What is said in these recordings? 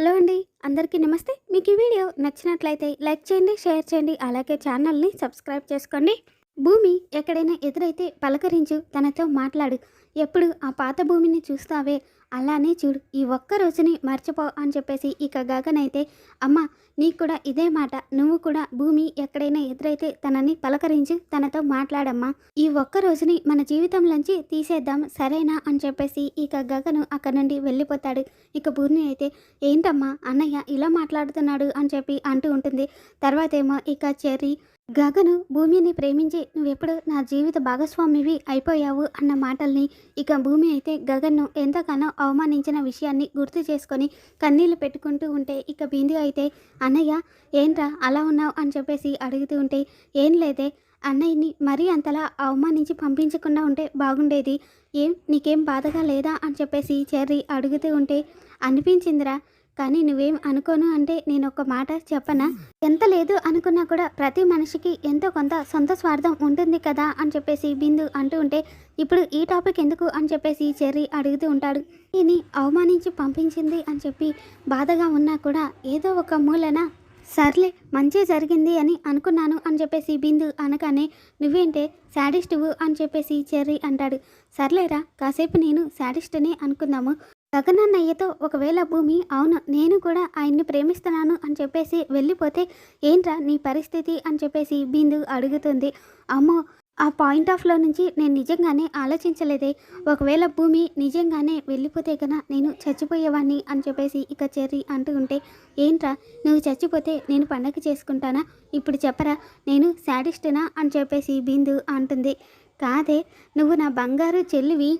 Hello అండి అందరికీ నమస్తే. మీకు ఈ వీడియో నచ్చినట్లయితే లైక్ చేయండి షేర్ చేయండి అలాగే ఛానల్ని సబ్స్క్రైబ్ చేసుకోండి. భూమి ఎక్కడైనా ఎదురైతే పలకరించు తనతో మాట్లాడు. ఎప్పుడు ఆ పాత భూమిని చూస్తావే? అలానే చూడు ఈ ఒక్క రోజుని మర్చిపో అని చెప్పేసి ఇక గగనైతే అమ్మ నీకు కూడా ఇదే మాట. నువ్వు కూడా భూమి ఎక్కడైనా ఎదురైతే తనని పలకరించి తనతో మాట్లాడమ్మా. ఈ ఒక్క రోజుని మన జీవితంలోంచి తీసేద్దాం సరేనా? అని చెప్పేసి ఇక గగను అక్కడ నుండి వెళ్ళిపోతాడు. ఇక భూమి అయితే ఏంటమ్మా అన్నయ్య ఇలా మాట్లాడుతున్నాడు అని చెప్పి అంటూ ఉంటుంది. తర్వాత ఏమో ఇక చెర్రీ గగను భూమిని ప్రేమించి నువ్వెప్పుడు నా జీవిత భాగస్వామివి అయిపోయావు అన్న మాటల్ని ఇక భూమి అయితే గగన్ను ఎంతగానో అవమానించిన విషయాన్ని గుర్తు చేసుకొని కన్నీళ్ళు పెట్టుకుంటూ ఉంటే ఇక బిందు అయితే అన్నయ్య ఏంట్రా అలా ఉన్నావు? అని చెప్పేసి అడుగుతూ ఉంటే ఏం లేదే అన్నయ్యని మరీ అంతలా అవమానించి పంపించకుండా ఉంటే బాగుండేది. ఏం నీకేం బాధగా లేదా? అని చెప్పేసి చెర్రీ అడుగుతూ ఉంటే అనిపించిందిరా కానీ నువ్వేం అనుకోను అంటే నేను ఒక మాట చెప్పనా? ఎంత లేదు అనుకున్నా కూడా ప్రతి మనిషికి ఎంతో కొంత సొంత స్వార్థం ఉంటుంది కదా అని చెప్పేసి బిందు అంటూ ఉంటే ఇప్పుడు ఈ టాపిక్ ఎందుకు అని చెప్పేసి చెర్రీ అడుగుతూ ఉంటాడు. ఈయన్ని అవమానించి పంపించింది అని చెప్పి బాధగా ఉన్నా కూడా ఏదో ఒక మూలన సర్లే మంచి జరిగింది అని అనుకున్నాను అని చెప్పేసి బిందు అనగానే నువ్వేంటే శాడిస్టువు? అని చెప్పేసి చెర్రీ అంటాడు. సర్లేరా కాసేపు నేను శాడిస్ట్ని అనుకుందాము. గగనన్నయ్యతో ఒకవేళ భూమి అవును నేను కూడా ఆయన్ని ప్రేమిస్తున్నాను అని చెప్పేసి వెళ్ళిపోతే ఏంట్రా నీ పరిస్థితి అని చెప్పేసి బిందు అడుగుతుంది. అమ్మో ఆ పాయింట్ ఆఫ్లో నుంచి నేను నిజంగానే ఆలోచించలేదే. ఒకవేళ భూమి నిజంగానే వెళ్ళిపోతే కన్నా నేను చచ్చిపోయేవాడిని అని చెప్పేసి ఇక చెర్రీ అంటూ ఉంటే ఏంట్రా నువ్వు చచ్చిపోతే నేను పండగ చేసుకుంటానా? ఇప్పుడు చెప్పరా నేను శాడిస్టునా అని చెప్పేసి బిందు అంటుంది. కాదే నువ్వు నా బంగారు చెల్లివి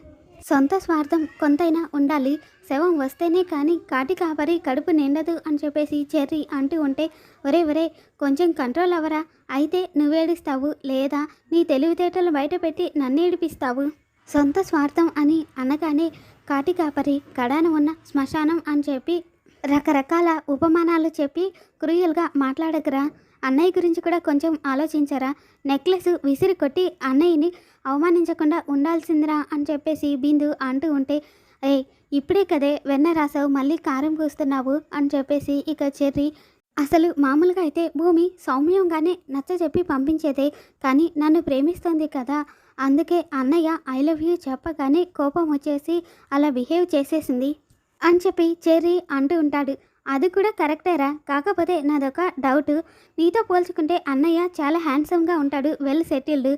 సొంత స్వార్థం కొంతైనా ఉండాలి. శవం వస్తేనే కానీ కాటి కాపరి కడుపు నిండదు అని చెప్పేసి చెర్రీ అంటూ ఉంటే ఒరే ఒరే కొంచెం కంట్రోల్ అవ్వరా? అయితే నువ్వేడిస్తావు లేదా? నీ తెలివితేటలు బయటపెట్టి నన్ను ఏడిపిస్తావు? సొంత స్వార్థం అని అనగానే కాటి కాపరి కడాన ఉన్న శ్మశానం అని చెప్పి రకరకాల ఉపమానాలు చెప్పి క్రూయల్గా మాట్లాడకురా. అన్నయ్య గురించి కూడా కొంచెం ఆలోచించరా. నెక్లెస్ విసిరి కొట్టి అన్నయ్యని అవమానించకుండా ఉండాల్సిందిరా అని చెప్పేసి బిందు అంటూ ఉంటే ఏ ఇప్పుడే కదే వెన్న రాసావు మళ్ళీ కారం కూస్తున్నావు అని చెప్పేసి ఇక చెర్రీ అసలు మామూలుగా అయితే భూమి సౌమ్యంగానే నచ్చ చెప్పి పంపించేదే కానీ నన్ను ప్రేమిస్తుంది కదా. అందుకే అన్నయ్య ఐ లవ్ యూ చెప్పగానే కోపం వచ్చేసి అలా బిహేవ్ చేసేసింది అని చెప్పి చెర్రీ అంటూ ఉంటాడు. అది కూడా కరెక్టేరా కాకపోతే నాదొక డౌట్. నీతో పోల్చుకుంటే అన్నయ్య చాలా హ్యాండ్సమ్గా ఉంటాడు వెల్ సెటిల్డ్.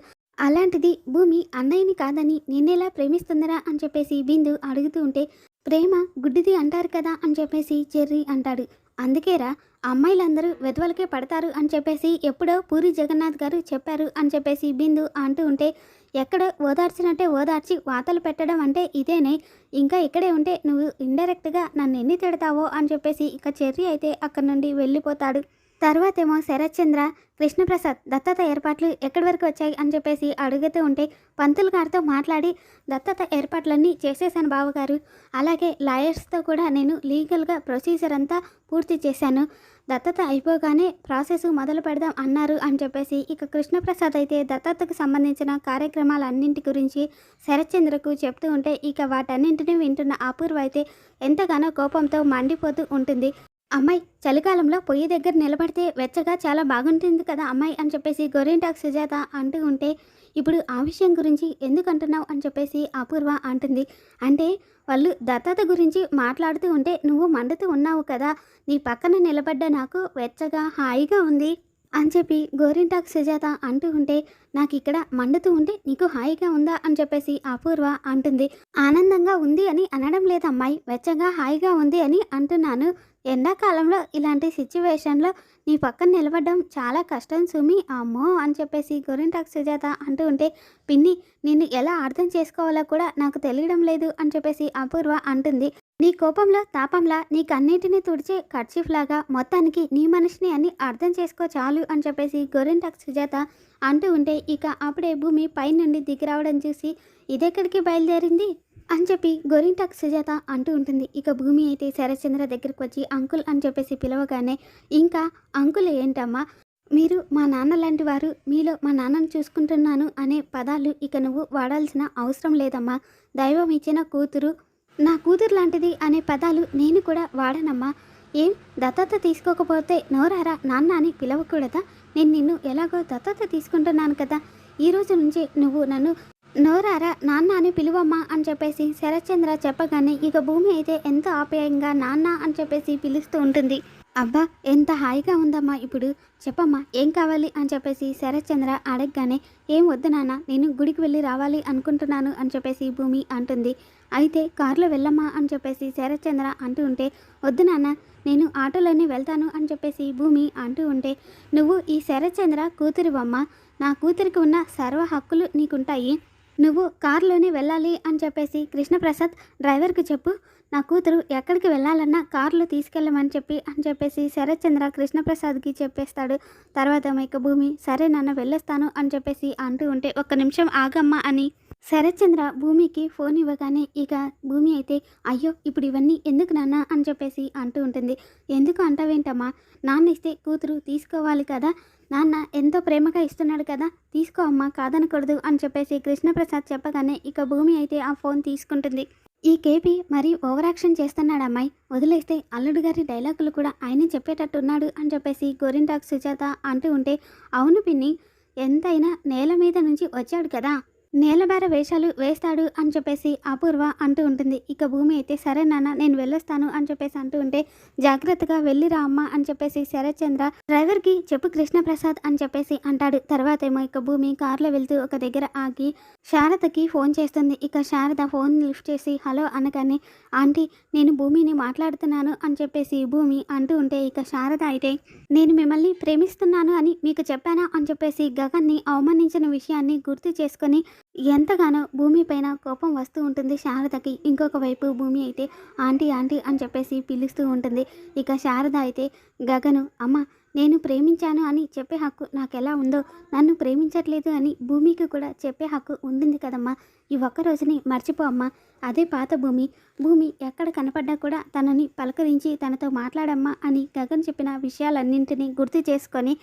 అలాంటిది భూమి అన్నయ్యని కాదని నిన్నెలా ప్రేమిస్తుందరా అని చెప్పేసి బిందు అడుగుతూ ఉంటే ప్రేమ గుడ్డిది అంటారు కదా అని చెప్పేసి చెర్రీ అంటాడు. అందుకేరా అమ్మాయిలందరూ వెధవలకే పడతారు అని చెప్పేసి ఎప్పుడో పూరి జగన్నాథ్ గారు చెప్పారు అని చెప్పేసి బిందు అంటూ ఉంటే ఎక్కడ ఓదార్చినట్టే ఓదార్చి వాతలు పెట్టడం అంటే ఇదేనే. ఇంకా ఇక్కడే ఉంటే నువ్వు ఇండైరెక్ట్గా నన్ను ఎన్ని తిడతావో అని చెప్పేసి ఇక చెర్రీ అయితే అక్కడి నుండి వెళ్ళిపోతాడు. తర్వాతేమో శరత్చంద్ర కృష్ణప్రసాద్ దత్తత ఏర్పాట్లు ఎక్కడి వరకు వచ్చాయి అని చెప్పేసి అడుగుతూ ఉంటే పంతులు గారితో మాట్లాడి దత్తత ఏర్పాట్లన్నీ చేసేసాను బావగారు. అలాగే లాయర్స్తో కూడా నేను లీగల్గా ప్రొసీజర్ అంతా పూర్తి చేశాను. దత్తత అయిపోగానే ప్రాసెస్ మొదలు పెడదాం అన్నారు అని చెప్పేసి ఇక కృష్ణప్రసాద్ అయితే దత్తతకు సంబంధించిన కార్యక్రమాలన్నింటి గురించి శరత్చంద్రకు చెప్తూ ఉంటే ఇక వాటన్నింటినీ వింటున్న అపూర్వ అయితే ఎంతగానో కోపంతో మండిపోతూ ఉంటుంది. అమ్మాయి చలికాలంలో పొయ్యి దగ్గర నిలబడితే వెచ్చగా చాలా బాగుంటుంది కదా అమ్మాయి అని చెప్పేసి గొరింటాక్ సుజాత అంటూ ఉంటే ఇప్పుడు ఆ విషయం గురించి ఎందుకు అంటున్నావు? అని చెప్పేసి అపూర్వ అంటుంది. అంటే వాళ్ళు దత్తత గురించి మాట్లాడుతూ ఉంటే నువ్వు మండుతూ ఉన్నావు కదా నీ పక్కన నిలబడ్డ నాకు వెచ్చగా హాయిగా ఉంది అని చెప్పి గోరింటాక్ సుజాత అంటూ ఉంటే నాకు ఇక్కడ మండుతూ ఉంటే నీకు హాయిగా ఉందా? అని చెప్పేసి అపూర్వ అంటుంది. ఆనందంగా ఉంది అని అనడం లేదు అమ్మాయి వెచ్చగా హాయిగా ఉంది అని అంటున్నాను. ఎండాకాలంలో ఇలాంటి సిచ్యువేషన్లో నీ పక్కన నిలబడడం చాలా కష్టం సుమి. అమ్మో! అని చెప్పేసి గోరింటాక్ సుజాత అంటూ ఉంటే పిన్ని నిన్ను ఎలా అర్థం చేసుకోవాలో కూడా నాకు తెలియడం లేదు అని చెప్పేసి అపూర్వ అంటుంది. నీ కోపంలో తాపంలా నీకన్నిటినీ తుడిచే కర్చీఫ్ లాగా మొత్తానికి నీ మనిషిని అని అర్థం చేసుకో చాలు అని చెప్పేసి గోరింటాక్ సుజాత అంటూ ఉంటే ఇక అప్పుడే భూమి పైనుండి దిగిరావడం చూసి ఇదెక్కడికి బయలుదేరింది? అని చెప్పి గోరింటాక్ సుజాత అంటూ ఉంటుంది. ఇక భూమి అయితే శరత్చంద్ర దగ్గరికి వచ్చి అంకుల్ అని చెప్పేసి పిలవగానే ఇంకా అంకుల్ ఏంటమ్మా? మీరు మా నాన్న లాంటి వారు మీలో మా నాన్నను చూసుకుంటున్నాను అనే పదాలు ఇక నువ్వు వాడాల్సిన అవసరం లేదమ్మా. దైవం ఇచ్చిన కూతురు నా కూతురు లాంటిది అనే పదాలు నేను కూడా వాడనమ్మా. ఏం దత్తత తీసుకోకపోతే నోరారా నాన్న అని పిలవకూడదా? నేను నిన్ను ఎలాగో దత్తత తీసుకుంటున్నాను కదా. ఈ రోజు నుంచి నువ్వు నన్ను నోరారా నాన్న అని పిలువమ్మా అని చెప్పేసి శరత్చంద్ర చెప్పగానే ఇక భూమి అయితే ఎంత ఆప్యాయంగా నాన్న అని చెప్పేసి పిలుస్తూ ఉంటుంది. అబ్బా ఎంత హాయిగా ఉందమ్మా ఇప్పుడు. చెప్పమ్మా ఏం కావాలి అని చెప్పేసి శరత్చంద్ర అడగగానే ఏం వద్దు నాన్న నేను గుడికి వెళ్ళి రావాలి అనుకుంటున్నాను అని చెప్పేసి భూమి అంటుంది. అయితే కారులో వెళ్ళమ్మా అని చెప్పేసి శరత్చంద్ర అంటూ ఉంటే వద్దు నాన్న నేను ఆటోలోనే వెళ్తాను అని చెప్పేసి భూమి అంటూ ఉంటే నువ్వు ఈ శరత్చంద్ర కూతురివమ్మ. నా కూతురికి ఉన్న సర్వ హక్కులు నీకుంటాయి. నువ్వు కారులోనే వెళ్ళాలి అని చెప్పేసి కృష్ణప్రసాద్ డ్రైవర్కి చెప్పు నా కూతురు ఎక్కడికి వెళ్ళాలన్నా కారులో తీసుకెళ్ళమని చెప్పి అని చెప్పేసి శరత్చంద్ర కృష్ణప్రసాద్కి చెప్పేస్తాడు. తర్వాత మేక భూమి సరే నాన్న వెళ్ళేస్తాను అని చెప్పేసి అంటూ ఉంటే ఒక్క నిమిషం ఆగమ్మా అని శరత్చంద్ర భూమికి ఫోన్ ఇవ్వగానే ఇక భూమి అయితే అయ్యో ఇప్పుడు ఇవన్నీ ఎందుకు నాన్న? అని చెప్పేసి అంటూ ఉంటుంది. ఎందుకు అంటావేంటమ్మా? నాన్న ఇస్తే కూతురు తీసుకోవాలి కదా. నాన్న ఎంతో ప్రేమగా ఇస్తున్నాడు కదా. తీసుకో అమ్మా కాదనకూడదు అని చెప్పేసి కృష్ణప్రసాద్ చెప్పగానే ఇక భూమి అయితే ఆ ఫోన్ తీసుకుంటుంది. ఈ కేపీ మరి ఓవరాక్షన్ చేస్తున్నాడు అమ్మాయి. వదిలేస్తే అల్లుడు గారి డైలాగులు కూడా ఆయనే చెప్పేటట్టున్నాడు అని చెప్పేసి గోరింటాక్ సుజాత అంటూ ఉంటే అవును పిన్ని ఎంతైనా నేల మీద నుంచి వచ్చాడు కదా. నేలబేర వేషాలు వేస్తాడు అని చెప్పేసి అపూర్వ అంటూ ఉంటుంది. ఇక భూమి అయితే సరే నాన్న నేను వెళ్ళొస్తాను అని చెప్పేసి అంటూ ఉంటే జాగ్రత్తగా వెళ్ళిరా అమ్మ అని చెప్పేసి శరత్చంద్ర డ్రైవర్కి చెప్పు కృష్ణప్రసాద్ అని చెప్పేసి అంటాడు. తర్వాత ఏమో ఇక భూమి కార్లో వెళ్తూ ఒక దగ్గర ఆగి శారదకి ఫోన్ చేస్తుంది. ఇక శారద ఫోన్ లిఫ్ట్ చేసి హలో అనగానే ఆంటీ నేను భూమిని మాట్లాడుతున్నాను అని చెప్పేసి భూమి అంటూ ఉంటే ఇక శారద అయితే నేను మిమ్మల్ని ప్రేమిస్తున్నాను అని మీకు చెప్పానా అని చెప్పేసి గగన్ని అవమానించిన విషయాన్ని గుర్తు చేసుకొని ఎంతగానో భూమి పైన కోపం వస్తూ ఉంటుంది శారదకి. ఇంకొక వైపు భూమి అయితే ఆంటీ ఆంటీ అని చెప్పేసి పిలుస్తూ ఉంటుంది. ఇక శారద అయితే గగను అమ్మ నేను ప్రేమించాను అని చెప్పే హక్కు నాకు ఎలా ఉందో నన్ను ప్రేమించట్లేదు అని భూమికి కూడా చెప్పే హక్కు ఉంది కదమ్మా. ఈ ఒక్క రోజుని మర్చిపో అమ్మా. అదే పాత భూమి. భూమి ఎక్కడ కనపడ్డా కూడా తనని పలకరించి తనతో మాట్లాడమ్మా అని గగన్ చెప్పిన విషయాలన్నింటినీ గుర్తు చేసుకొని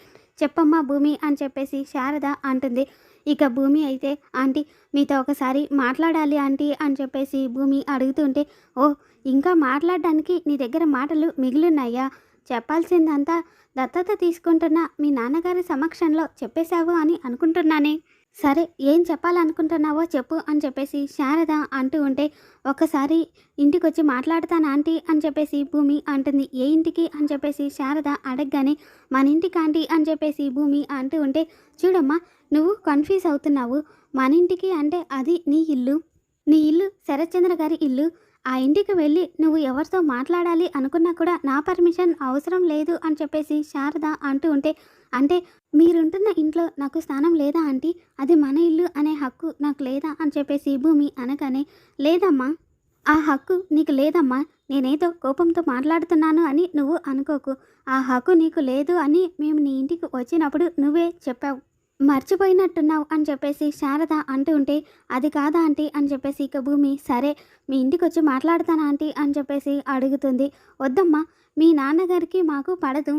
చెప్పమ్మా భూమి అని చెప్పేసి శారద అంటుంది. ఇక భూమి అయితే ఆంటీ మీతో ఒకసారి మాట్లాడాలి ఆంటీ అని చెప్పేసి భూమి అడుగుతుంటే ఓ ఇంకా మాట్లాడడానికి నీ దగ్గర మాటలు మిగిలిన్నాయా? చెప్పాల్సిందంతా దత్తత తీసుకుంటున్న మీ నాన్నగారి సమక్షంలో చెప్పేశావు అని అనుకుంటున్నానే. సరే ఏం చెప్పాలనుకుంటున్నావో చెప్పు అని చెప్పేసి శారద అంటూ ఉంటే ఒకసారి ఇంటికి వచ్చి మాట్లాడతాను ఆంటీ? అని చెప్పేసి భూమి అంటుంది. ఏ ఇంటికి? అని చెప్పేసి శారద అడగగానే మన ఇంటికి ఆంటీ? అని చెప్పేసి భూమి అంటూ ఉంటే చూడమ్మా నువ్వు కన్ఫ్యూజ్ అవుతున్నావు. మన ఇంటికి అంటే అది నీ ఇల్లు. నీ ఇల్లు శరత్చంద్ర గారి ఇల్లు. ఆ ఇంటికి వెళ్ళి నువ్వు ఎవరితో మాట్లాడాలి అనుకున్నా కూడా నా పర్మిషన్ అవసరం లేదు అని చెప్పేసి శారద అంటూ ఉంటే అంటే మీరుంటున్న ఇంట్లో నాకు స్థానం లేదా ఆంటీ? అది మన ఇల్లు అనే హక్కు నాకు లేదా అని చెప్పేసి భూమి అనగానే లేదమ్మా. ఆ హక్కు నీకు లేదమ్మా. నేనేదో కోపంతో మాట్లాడుతున్నాను అని నువ్వు అనుకోకు. ఆ హక్కు నీకు లేదు అని మేము నీ ఇంటికి వచ్చినప్పుడు నువ్వే చెప్పావు. మర్చిపోయినట్టున్నావు అని చెప్పేసి శారద అంటూ ఉంటే అది కాదా ఆంటీ అని చెప్పేసి ఇక భూమి సరే మీ ఇంటికి వచ్చి మాట్లాడతానా ఆంటీ అని చెప్పేసి అడుగుతుంది. వద్దమ్మా మీ నాన్నగారికి మాకు పడదు.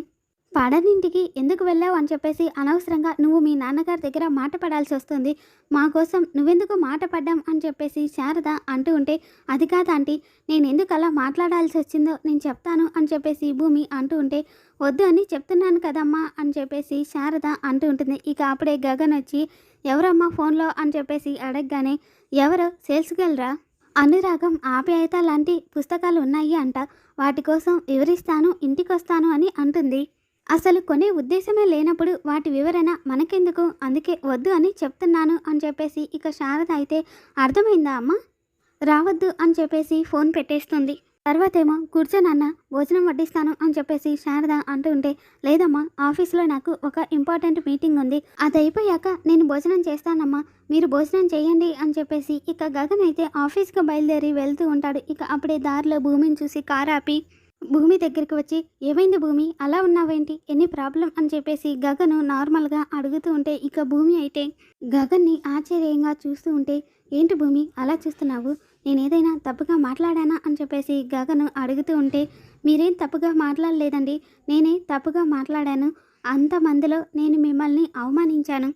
పడనింటికి ఎందుకు వెళ్ళావు అని చెప్పేసి అనవసరంగా నువ్వు మీ నాన్నగారి దగ్గర మాట పడాల్సి వస్తుంది. మా కోసం నువ్వెందుకు మాట పడ్డాం అని చెప్పేసి శారద అంటూ ఉంటే అది కాదు ఆంటీ నేను ఎందుకు అలా మాట్లాడాల్సి వచ్చిందో నేను చెప్తాను అని చెప్పేసి భూమి అంటూ ఉంటే వద్దు అని చెప్తున్నాను కదమ్మా అని చెప్పేసి శారద అంటూ ఉంటుంది. ఇక అప్పుడే గగన్ వచ్చి ఎవరమ్మా ఫోన్లో? అని చెప్పేసి అడగగానే ఎవరు? సేల్స్ గర్ల్రా అనురాగం ఆప్యాయత లాంటి పుస్తకాలు ఉన్నాయి అంట. వాటి కోసం వివరిస్తాను ఇంటికొస్తాను అని అంటుంది. అసలు కొనే ఉద్దేశమే లేనప్పుడు వాటి వివరణ మనకెందుకు? అందుకే వద్దు అని చెప్తున్నాను అని చెప్పేసి ఇక శారద అయితే అర్థమైందా అమ్మ? రావద్దు అని చెప్పేసి ఫోన్ పెట్టేస్తుంది. తర్వాతేమో కూర్చోనన్న భోజనం వడ్డిస్తాను అని చెప్పేసి శారద అంటూ ఉంటే లేదమ్మా ఆఫీస్లో నాకు ఒక ఇంపార్టెంట్ మీటింగ్ ఉంది. అది అయిపోయాక నేను భోజనం చేస్తానమ్మా. మీరు భోజనం చేయండి అని చెప్పేసి ఇక గగన్ అయితే ఆఫీస్కి బయలుదేరి వెళ్తూ ఉంటాడు. ఇక అప్పుడే దారిలో భూమిని చూసి కారు ఆపి భూమి దగ్గరికి వచ్చి ఏమైంది భూమి? అలా ఉన్నావేంటి? ఎన్ని ప్రాబ్లం అని చెప్పేసి గగను నార్మల్గా అడుగుతూ ఉంటే ఇక భూమి అయితే గగన్ని ఆశ్చర్యంగా చూస్తూ ఉంటే ఏంటి భూమి? అలా చూస్తున్నావు? నేను ఏదైనా తప్పుగా మాట్లాడానా? అని చెప్పేసి గగను అడుగుతూ ఉంటే మీరేం తప్పుగా మాట్లాడలేదండి. నేనే తప్పుగా మాట్లాడాను. అంతమందిలో నేను మిమ్మల్ని అవమానించాను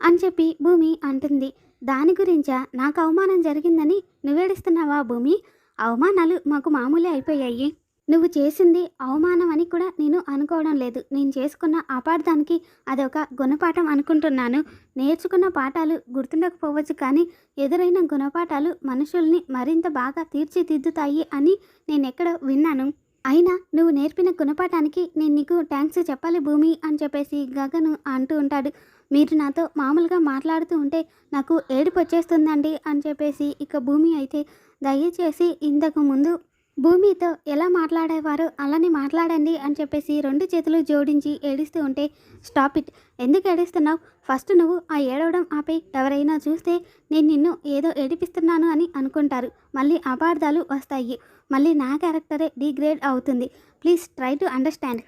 అని చెప్పి భూమి అంటుంది. దాని గురించా? నాకు అవమానం జరిగిందని నువ్వేడిస్తున్నావా భూమి? అవమానాలు మాకు మామూలే అయిపోయాయి. నువ్వు చేసింది అవమానం అని కూడా నేను అనుకోవడం లేదు. నేను చేసుకున్న అపార్థానికి అదొక గుణపాఠం అనుకుంటున్నాను. నేర్చుకున్న పాఠాలు గుర్తుండకపోవచ్చు కానీ ఎదురైన గుణపాఠాలు మనుషుల్ని మరింత బాగా తీర్చిదిద్దుతాయి అని నేను ఎక్కడో విన్నాను. అయినా నువ్వు నేర్పిన గుణపాఠానికి నేను నీకు థ్యాంక్స్ చెప్పాలి భూమి అని చెప్పేసి గగను అంటూ ఉంటాడు. మీరు నాతో మామూలుగా మాట్లాడుతూ ఉంటే నాకు ఏడుపు వచ్చేస్తుందండి అని చెప్పేసి ఇక భూమి అయితే దయచేసి ఇంతకు ముందు భూమితో ఎలా మాట్లాడేవారు? అలానే మాట్లాడండి అని చెప్పేసి రెండు చేతులు జోడించి ఏడుస్తూ ఉంటే స్టాప్ ఇట్. ఎందుకు ఏడుస్తున్నావు? ఫస్ట్ నువ్వు ఆ ఏడవడం ఆపై. ఎవరైనా చూస్తే నేను నిన్ను ఏదో ఏడిపిస్తున్నాను అని అనుకుంటారు. మళ్ళీ అపార్థాలు వస్తాయి. మళ్ళీ నా క్యారెక్టరే డిగ్రేడ్ అవుతుంది. Please try to understand.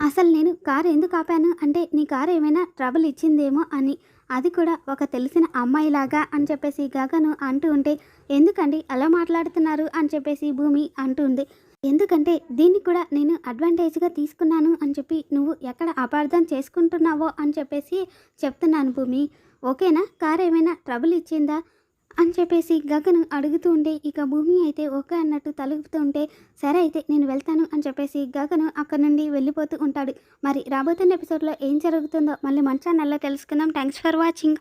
అసలు నేను కారు ఎందుకు ఆపాను? అంటే నీ కారు ఏమైనా ట్రబుల్ ఇచ్చిందేమో అని అది కూడా ఒక తెలిసిన అమ్మాయిలాగా అని చెప్పేసి గగను అంటూ ఉంటే ఎందుకండి అలా మాట్లాడుతున్నారు? అని చెప్పేసి భూమి అంటుంది ఎందుకంటే దీన్ని కూడా నేను అడ్వాంటేజ్గా తీసుకున్నాను అని చెప్పి నువ్వు ఎక్కడ అపార్థం చేసుకుంటున్నావో? అని చెప్పేసి చెప్తున్నాను భూమి. ఓకేనా? కార్ ఏమైనా ట్రబుల్ ఇచ్చిందా? అని చెప్పేసి గగను అడుగుతూ ఉంటే ఇక భూమి అయితే ఓకే అన్నట్టు తలుపుతూ ఉంటే సరే అయితే నేను వెళ్తాను అని చెప్పేసి గగను అక్కడ నుండి వెళ్ళిపోతూ ఉంటాడు. మరి రాబోతున్న ఎపిసోడ్లో ఏం జరుగుతుందో మళ్ళీ మన ఛానల్లో తెలుసుకుందాం. Thanks for watching